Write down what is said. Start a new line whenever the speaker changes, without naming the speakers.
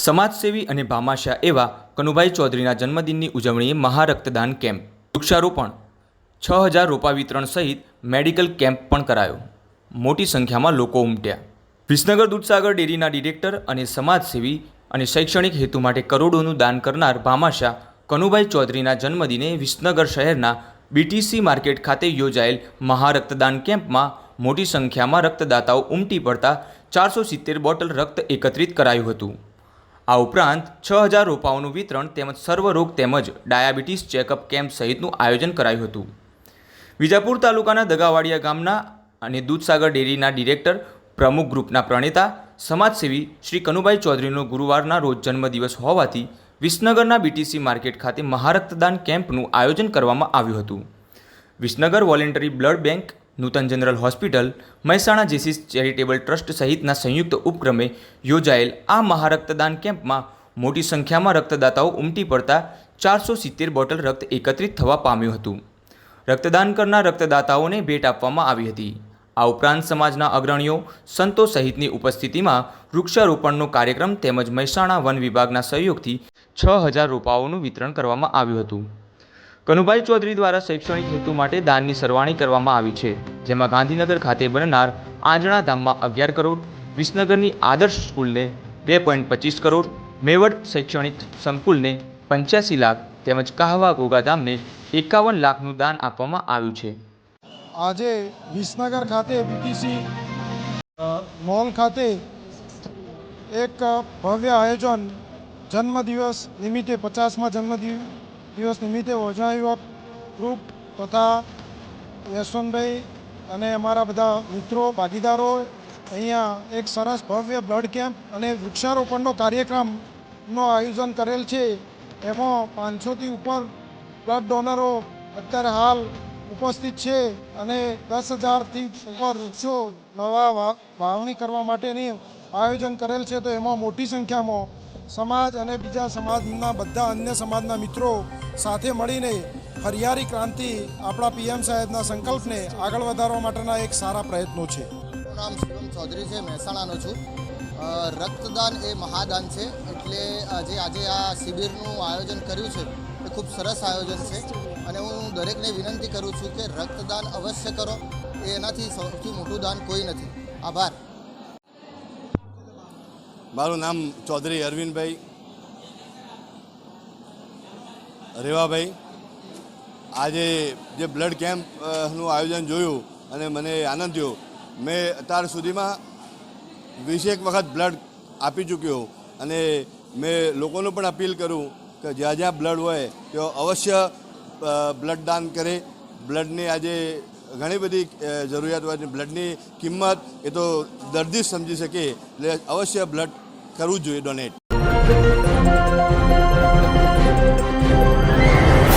સમાજસેવી અને ભામાશા એવા કનુભાઈ ચૌધરીના જન્મદિનની ઉજવણીએ મહારક્તદાન કેમ્પ. વૃક્ષારોપણ. છ હજાર રોપા વિતરણ સહિત મેડિકલ કેમ્પ પણ કરાયો. મોટી સંખ્યામાં લોકો ઉમટ્યા. વિસનગર દૂધસાગર ડેરીના ડિરેક્ટર અને સમાજસેવી અને શૈક્ષણિક હેતુ માટે કરોડોનું દાન કરનાર ભામાશા કનુભાઈ ચૌધરીના જન્મદિને વિસનગર શહેરના બીટીસી માર્કેટ ખાતે યોજાયેલ મહારક્તદાન કેમ્પમાં મોટી સંખ્યામાં રક્તદાતાઓ ઉમટી પડતા ચારસો સિત્તેર બોટલ રક્ત એકત્રિત કરાયું હતું. આ ઉપરાંત છ હજાર રોપાઓનું વિતરણ તેમજ સર્વરોગ તેમજ ડાયાબિટીસ ચેકઅપ કેમ્પ સહિતનું આયોજન કરાયું હતું. વિજાપુર તાલુકાના દગાવાડિયા ગામના અને દૂધસાગર ડેરીના ડિરેક્ટર પ્રમુખ ગ્રુપના પ્રણેતા, સમાજસેવી શ્રી કનુભાઈ ચૌધરીનો ગુરુવારના રોજ જન્મદિવસ હોવાથી વિસનગરના બીટીસી માર્કેટ ખાતે મહારક્તદાન કેમ્પનું આયોજન કરવામાં આવ્યું હતું. Visnagar voluntary blood bank Nutan general hospital, Mehsana Jaycees charitable trust સહિતના સંયુક્ત ઉપક્રમે યોજાયેલ આ મહારક્તદાન કેમ્પમાં મોટી સંખ્યામાં રક્તદાતાઓ ઉમટી પડતા ચારસો સિત્તેર બોટલ રક્ત એકત્રિત થવા પામ્યું હતું. રક્તદાન કરનાર રક્તદાતાઓને ભેટ આપવામાં આવી હતી. આ ઉપરાંત સમાજના અગ્રણીઓ, સંતો સહિતની ઉપસ્થિતિમાં વૃક્ષારોપણનો કાર્યક્રમ તેમજ મહેસાણા વન વિભાગના સહયોગથી છ હજાર રોપાઓનું વિતરણ કરવામાં આવ્યું હતું. કનુભાઈ ચૌધરી દ્વારા શૈક્ષણિક હેતુ માટે દાનની સરવાણી કરવામાં આવી છે, જેમાં ગાંધીનગર ખાતે બનનાર આંજણા ધામમાં અગિયાર કરોડ, વિસનગરની આદર્શ સ્કૂલને બે પોઈન્ટ પચીસ કરોડ, મેવડ શૈક્ષણિક સંકુલને પંચ્યાસી લાખ તેમજ કાહવા ગોગા ધામને એકાવન લાખનું દાન આપવામાં આવ્યું છે.
આજે વિસનગર ખાતે બીટીસી મોલ ખાતે એક ભવ્ય આયોજન જન્મદિવસ નિમિત્તે પચાસમાં જન્મદિવ દિવસ નિમિત્તે યોજાયું ગ્રુપ તથા યશવંતભાઈ અને અમારા બધા મિત્રો, ભાગીદારો, અહીંયા એક સરસ ભવ્ય બ્લડ કેમ્પ અને વૃક્ષારોપણનો કાર્યક્રમનો આયોજન કરેલ છે. એમાં પાંચસોથી ઉપર બ્લડ ડોનરો અત્યારે હાલ ઉપસ્થિત છે અને દસ હજારથી ઉપર વૃક્ષો નવા વાવણી કરવા માટેની આયોજન કરેલ છે. તો એમાં મોટી સંખ્યામાં સમાજ અને બીજા સમાજના બધા અન્ય સમાજના મિત્રો સાથે મળીને હરિયાળી ક્રાંતિ આપણા પીએમ સાહેબના સંકલ્પને આગળ વધારવા માટેના એક સારા પ્રયત્નો છે.
મારું નામ શિવમ ચૌધરી છે, મહેસાણાનો છું. રક્તદાન એ મહાદાન છે, એટલે જે આજે આ શિબિરનું આયોજન કર્યું છે, એ ખૂબ સરસ આયોજન છે. અને હું દરેકને વિનંતી કરું છું કે રક્તદાન અવશ્ય કરો, એ એનાથી સૌથી મોટું દાન કોઈ નથી. આભાર.
મારું નામ ચૌધરી અરવિંદભાઈ રેવાભાઈ. આજે જે બ્લડ કેમ્પનું આયોજન જોયું અને મને આનંદ થયો. મેં અત્યાર સુધીમાં વીસેક વખત બ્લડ આપી ચૂક્યો અને મેં લોકોનું પણ અપીલ કરું કે જ્યાં જ્યાં બ્લડ હોય તેઓ અવશ્ય બ્લડ દાન કરે. બ્લડની આજે ઘણી બધી જરૂરિયાત બ્લડની કિંમત એ તો દર્દી સમજી શકે એટલે અવશ્ય બ્લડ કરવું જોઈએ ડોનેટ.